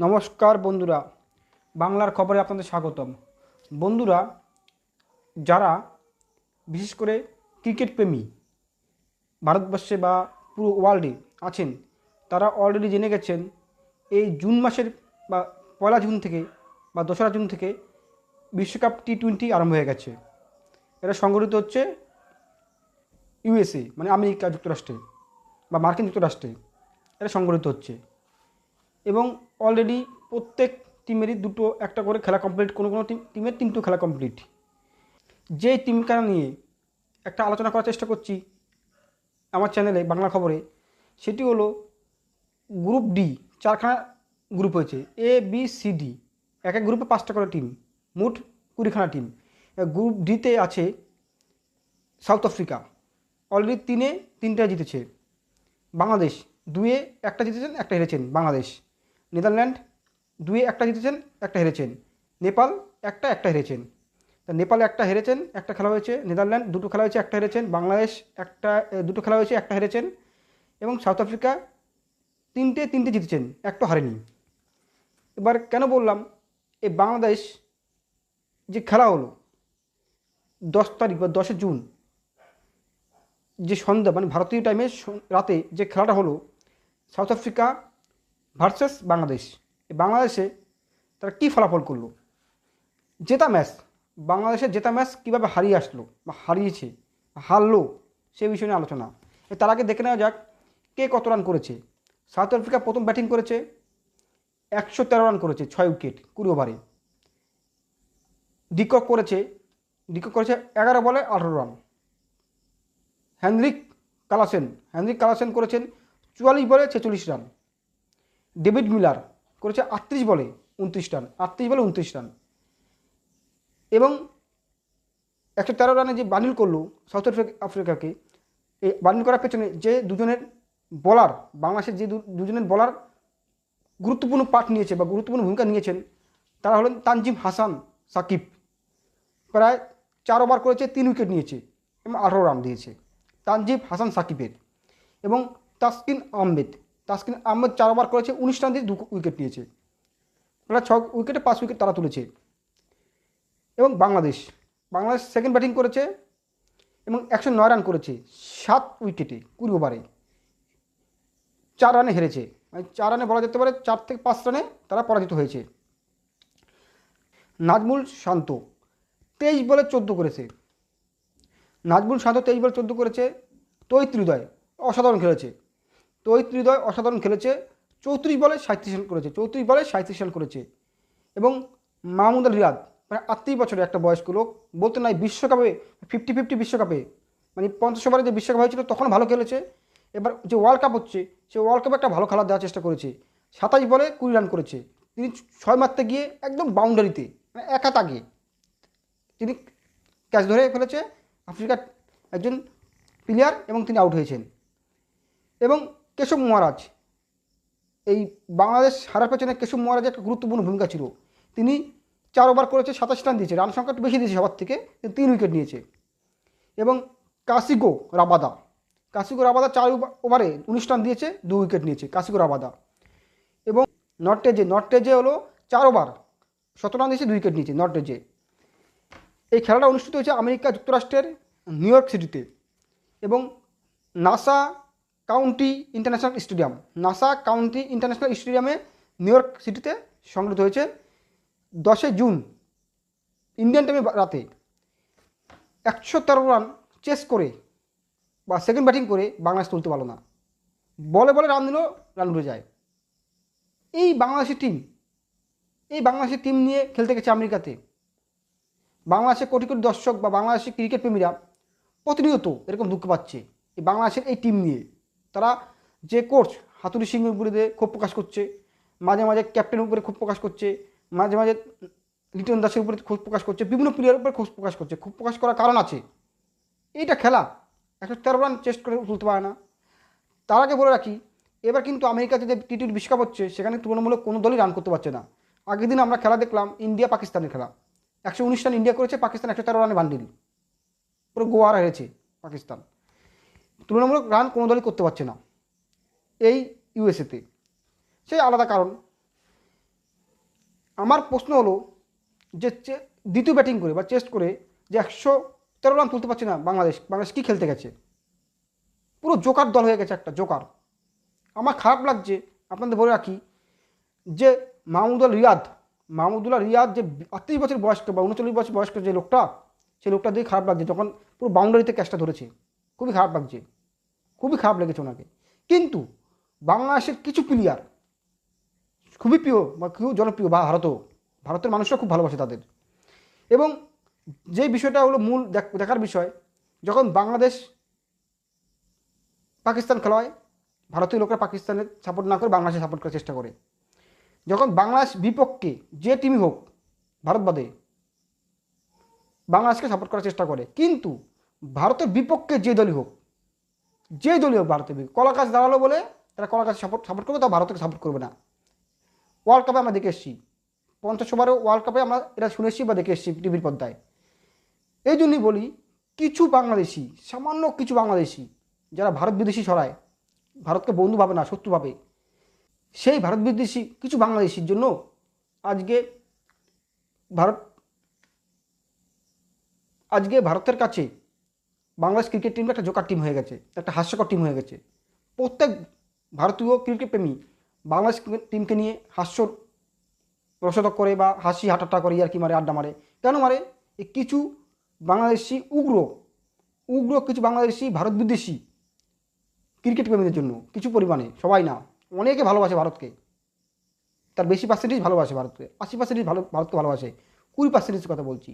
নমস্কার বন্ধুরা, বাংলার খবরে আপনাদের স্বাগতম। বন্ধুরা, যারা বিশেষ করে ক্রিকেট প্রেমী, ভারতবর্ষে বা পুরো ওয়ার্ল্ডে আছেন, তারা অলরেডি জেনে গেছেন, এই জুন মাসের বা পয়লা জুন থেকে বা দোসরা জুন থেকে বিশ্বকাপ টি টোয়েন্টি আরম্ভ হয়ে গেছে। এটা সংগঠিত হচ্ছে ইউএসএ মানে আমেরিকা যুক্তরাষ্ট্রে বা মার্কিন যুক্তরাষ্ট্রে। এটা সংগঠিত হচ্ছে। এবং অলরেডি প্রত্যেক টিমেরই দুটো, একটা করে খেলা কমপ্লিট কোনো কোনো টিম টিমের তিনটো খেলা কমপ্লিট যে টিমটা নিয়ে একটা আলোচনা করার চেষ্টা করছি আমার চ্যানেলে বাংলা খবরে, সেটি হলো গ্রুপ ডি চারখানা গ্রুপ হয়েছে। এ বি সি ডি এক এক গ্রুপে পাঁচটা করে টিম মোট কুড়িখানা টিম গ্রুপ ডিতে আছে সাউথ আফ্রিকা অলরেডি তিনে তিনটা জিতেছে। বাংলাদেশ দুয়ে একটা জিতেছেন, একটা হেরেছেন। বাংলাদেশ। নেদারল্যান্ড দুয়ে একটা জিতেছেন, একটা হেরেছেন। নেপাল একটা একটা হেরেছেন। তা নেপাল একটা হেরেছেন, একটা খেলা হয়েছে। নেদারল্যান্ড দুটো খেলা হয়েছে, একটা হেরেছেন। বাংলাদেশ একটা দুটো খেলা হয়েছে, একটা হেরেছেন। এবং সাউথ আফ্রিকা তিনটে তিনটে জিতেছেন একটা হারেনি। এবার কেন বললাম, এই বাংলাদেশ যে খেলা হলো দশ তারিখ বা দশে জুন, যে সন্ধ্যা মানে ভারতীয় টাইমে রাতে যে খেলাটা হলো, সাউথ আফ্রিকা ভার্সেস বাংলাদেশ। বাংলাদেশে তারা কী ফলাফল করল? জেতা ম্যাচ। বাংলাদেশের জেতা ম্যাচ কীভাবে হারিয়ে আসলো বা হারিয়েছে হারলো সে বিষয় নিয়ে আলোচনা। তার আগে দেখে নেওয়া যাক কে কত রান করেছে। সাউথ আফ্রিকা প্রথম ব্যাটিং করেছে, একশো তেরো রান করেছে, ছয় উইকেট, কুড়ি ওভারে। ডিকক করেছে ডিকক করেছে এগারো বলে আঠারো রান। হ্যানরিক কালাসেন হ্যানরিক কালাসেন করেছেন চুয়াল্লিশ বলে ছেচল্লিশ রান। ডেভিড মিলার করেছে আটত্রিশ বলে উনত্রিশ রান, আটত্রিশ বলে উনত্রিশ রান। এবং একশো তেরো রানে যে বানিল করল সাউথ আফ্রিকাকে, এই বানিল করার পেছনে যে দুজনের বলার বাংলাদেশের যে দুজনের বলার গুরুত্বপূর্ণ পাঠ নিয়েছে বা গুরুত্বপূর্ণ ভূমিকা নিয়েছেন, তারা হলেন তানজিম হাসান, সাকিব। প্রায় চার ওভার করেছে, তিন উইকেট নিয়েছে এবং আঠারো রান দিয়েছে। তানজিব হাসান, সাকিবের এবং তাসকিন আহমেদ। তাসকিন আহমেদ চার ওভার করেছে, উনিশ রান দিয়ে দু উইকেট নিয়েছে। প্রায় ছ উইকেটে পাঁচ উইকেট তারা তুলেছে। এবং বাংলাদেশ বাংলাদেশ সেকেন্ড ব্যাটিং করেছে এবং একশো নয় রান করেছে সাত উইকেটে কুড়ি ওভারে। চার রানে হেরেছে। মানে চার রানে বলা যেতে পারে চার থেকে পাঁচ রানে তারা পরাজিত হয়েছে। নাজমুল শান্ত তেইশ বলে চোদ্দ করেছে। নাজমুল শান্ত তেইশ বলে চোদ্দ করেছে। তৈত্রীদয় অসাধারণ খেলেছে। তৈত্রীদয় অসাধারণ খেলেছে। চৌত্রিশ বলে সাঁত্রিশ রান করেছে, চৌত্রিশ বলে সাঁত্রিশ রান করেছে। এবং মাহমুদ আল রিয়াদ মানে আটত্রিশ বছরের একটা বয়স্ক লোক, বলতে নাই বিশ্বকাপে ফিফটি ফিফটি বিশ্বকাপে মানে পঞ্চাশ ওভারে যে বিশ্বকাপ হয়েছিল তখন ভালো খেলেছে। এবার যে ওয়ার্ল্ড কাপ হচ্ছে সে ওয়ার্ল্ড কাপে একটা ভালো খেলা দেওয়ার চেষ্টা করেছে। সাতাশ বলে কুড়ি রান করেছে। তিনি ছয় মারতে গিয়ে একদম বাউন্ডারিতে মানে এক আগে, তিনি ক্যাচ ধরে ফেলেছে। আফ্রিকার একজন প্লেয়ার এবং তিনি আউট হয়েছেন। এবং কেশব মহারাজ। এই বাংলাদেশ হারার পেছনে কেশব মহারাজের একটা গুরুত্বপূর্ণ ভূমিকা ছিল। তিনি চার ওভার করেছে, সাতাশ রান দিয়েছে রান সংখ্যা বেশি দিয়েছে সবার থেকে তিন উইকেট নিয়েছে। এবং কাসিগো রাবাদা কাসিগো রাবাদা চার ওভা- ওভারে উনিশ রান দিয়েছে, দু উইকেট নিয়েছে কাসিগো রাবাদা। এবং নর্টেজে নর্টেজে হলো চার ওভার সতেরো রান দিয়েছে, দুই উইকেট নিয়েছে নর্টেজে। এই খেলাটা অনুষ্ঠিত হয়েছে আমেরিকা যুক্তরাষ্ট্রের নিউ ইয়র্ক সিটিতে। এবং Nassau county international stadium. Nassau county international স্টেডিয়ামে নিউ ইয়র্ক সিটিতে সংগঠিত হয়েছে দশই জুন, ইন্ডিয়ান টাইমে রাতে। একশো তেরো রান চেস করে বা সেকেন্ড ব্যাটিং করে বাংলাদেশ তুলতে পারল না। বলে বলে রান দিল, রান উড়ে যায়। এই বাংলাদেশের টিম এই বাংলাদেশের টিম নিয়ে খেলতে গেছে আমেরিকাতে। বাংলাদেশের কোটি কোটি দর্শক বা বাংলাদেশের ক্রিকেট প্রেমীরা প্রতিনিয়ত এরকম দুঃখ পাচ্ছে এই বাংলাদেশের এই টিম নিয়ে। তারা যে কোচ হাতুড়ি সিংহের বিরুদ্ধে ক্ষোভ প্রকাশ করছে, মাঝে মাঝে ক্যাপ্টেনের উপরে ক্ষোভ প্রকাশ করছে, মাঝে মাঝে লিটন দাসের উপরে ক্ষোভ প্রকাশ করছে, বিভিন্ন প্লেয়ারের উপরে ক্ষোভ প্রকাশ করছে। ক্ষোভ প্রকাশ করার কারণ আছে। এইটা খেলা। একশো তেরো রান চেস্ট করে তুলতে পারে না। তার আগে বলে রাখি, এবার কিন্তু আমেরিকাতে যে টি টোয়েন্টি বিশ্বকাপ হচ্ছে, সেখানে তুলনামূলক কোনো দলই রান করতে পারছে না। আগের দিন আমরা খেলা দেখলাম, ইন্ডিয়া পাকিস্তানের খেলা। একশো উনিশ রান ইন্ডিয়া করেছে, পাকিস্তান একশো তেরো রানে বান্ডিল পুরো গোয়ার হেরেছে পাকিস্তান। তুলনামূলক রান কোনো দলই করতে পারছে না। এই ইউএসএতে। সেই আলাদা কারণ। আমার প্রশ্ন হলো যে দ্বিতীয় ব্যাটিং করে বা চেস্ট করে যে একশো তেরো রান তুলতে পারছে না বাংলাদেশ বাংলাদেশ কী খেলতে গেছে? পুরো জোকার দল হয়ে গেছে একটা জোকার। আমার খারাপ লাগছে, আপনাদের বলে রাখি, যে মাহমুদুল রিয়াদ, মাহমুদুল্লাহ রিয়াদ যে আটত্রিশ বছর বয়স্ক বা উনচল্লিশ বছর বয়স্ক যে লোকটা, সেই লোকটা দিয়ে খারাপ লাগছে, যখন পুরো বাউন্ডারিতে ক্যাচটা ধরেছে। খুবই খারাপ লাগছে। খুবই খারাপ লেগেছে ওনাকে। কিন্তু বাংলাদেশের কিছু প্লেয়ার খুবই প্রিয় বা খুব জনপ্রিয় বা ভারতও, ভারতের মানুষরা খুব ভালোবাসে তাদের। এবং যে বিষয়টা হলো মূল দেখ- দেখার বিষয়, যখন বাংলাদেশ পাকিস্তান খেলা ভারতীয় লোকরা পাকিস্তানের সাপোর্ট না করে বাংলাদেশে সাপোর্ট করার চেষ্টা করে। যখন বাংলাদেশ বিপক্ষে যে টিমই হোক, ভারত বাদে, বাংলাদেশকে সাপোর্ট করার চেষ্টা করে। কিন্তু ভারতের বিপক্ষে যে দলই হোক যে দলীয় ভারতের বিপক্ষে কলা গাছ দাঁড়াল বলে তারা কলা গাছ সাপোর্ট সাপোর্ট করবে তা ভারতকে সাপোর্ট করবে না। ওয়ার্ল্ড কাপে আমরা দেখে এসেছি। পঞ্চাশ ওভারে ওয়ার্ল্ড কাপে আমরা এটা শুনে এসেছি বা দেখে এসেছি টিভির পর্দায়। এই জন্যই বলি, কিছু বাংলাদেশি, সামান্য কিছু বাংলাদেশি, যারা ভারত বিদেশি ছড়ায়, ভারতকে বন্ধু ভাবে না, শত্রু ভাবে, সেই ভারত বিদেশি কিছু বাংলাদেশির জন্য আজকে ভারত, আজকে ভারতের কাছে বাংলাদেশ ক্রিকেট টিমটা একটা জোকার টিম হয়ে গেছে, একটা হাস্যকর টিম হয়ে গেছে। প্রত্যেক ভারতীয় ক্রিকেট প্রেমী বাংলাদেশ টিমকে নিয়ে হাস্য রসদক করে বা হাসি হাঁটাটা করে আর কি মারে, আড্ডা মারে। কেন মারে? কিছু বাংলাদেশি উগ্র উগ্র কিছু বাংলাদেশি, ভারত বিদেশি ক্রিকেট প্রেমীদের জন্য কিছু পরিমাণে, সবাই না, অনেকে ভালোবাসে ভারতকে। তার বেশি পার্সেন্টেজ ভালোবাসে ভারতকে, আশি পার্সেন্টেজ ভালো, ভারতকে ভালোবাসে। কুড়ি পার্সেন্টেজ কথা বলছি।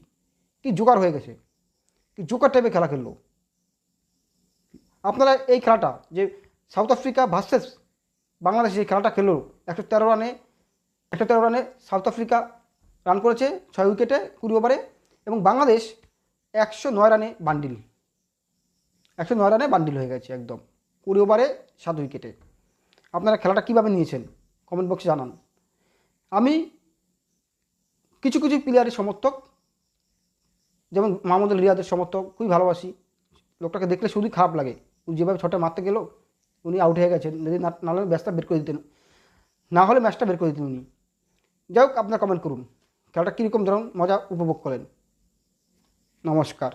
কি জোকার হয়ে গেছে? কি জোকার টাইপের খেলা খেললো? আপনারা এই খেলাটা যে সাউথ আফ্রিকা ভার্সেস বাংলাদেশ যে খেলাটা খেললো একশো তেরো রানে, একশো তেরো রানে সাউথ আফ্রিকা রান করেছে ছয় উইকেটে কুড়ি ওভারে এবং বাংলাদেশ একশো নয় রানে বান্ডিল একশো নয় রানে বান্ডিল হয়ে গেছে একদম। কুড়ি ওভারে সাত উইকেটে আপনারা খেলাটা কীভাবে নিয়েছেন? কমেন্ট বক্সে জানান। আমি কিছু কিছু প্লেয়ারের সমর্থক, যেমন মাহমুদুল রিয়াদের সমর্থক, খুবই ভালোবাসি। লোকটাকে দেখলে শুধুই খারাপ লাগে। যেভাবে ছটা মারতে গেল, উনি আউট হয়ে গেছেন। যদি না হলে ম্যাচটা বের করে দিতেন। না হলে ম্যাচটা বের করে দিতেন উনি। যাই হোক, আপনার কমেন্ট করুন। খেলাটা কীরকম ধরুন, মজা উপভোগ করেন। নমস্কার।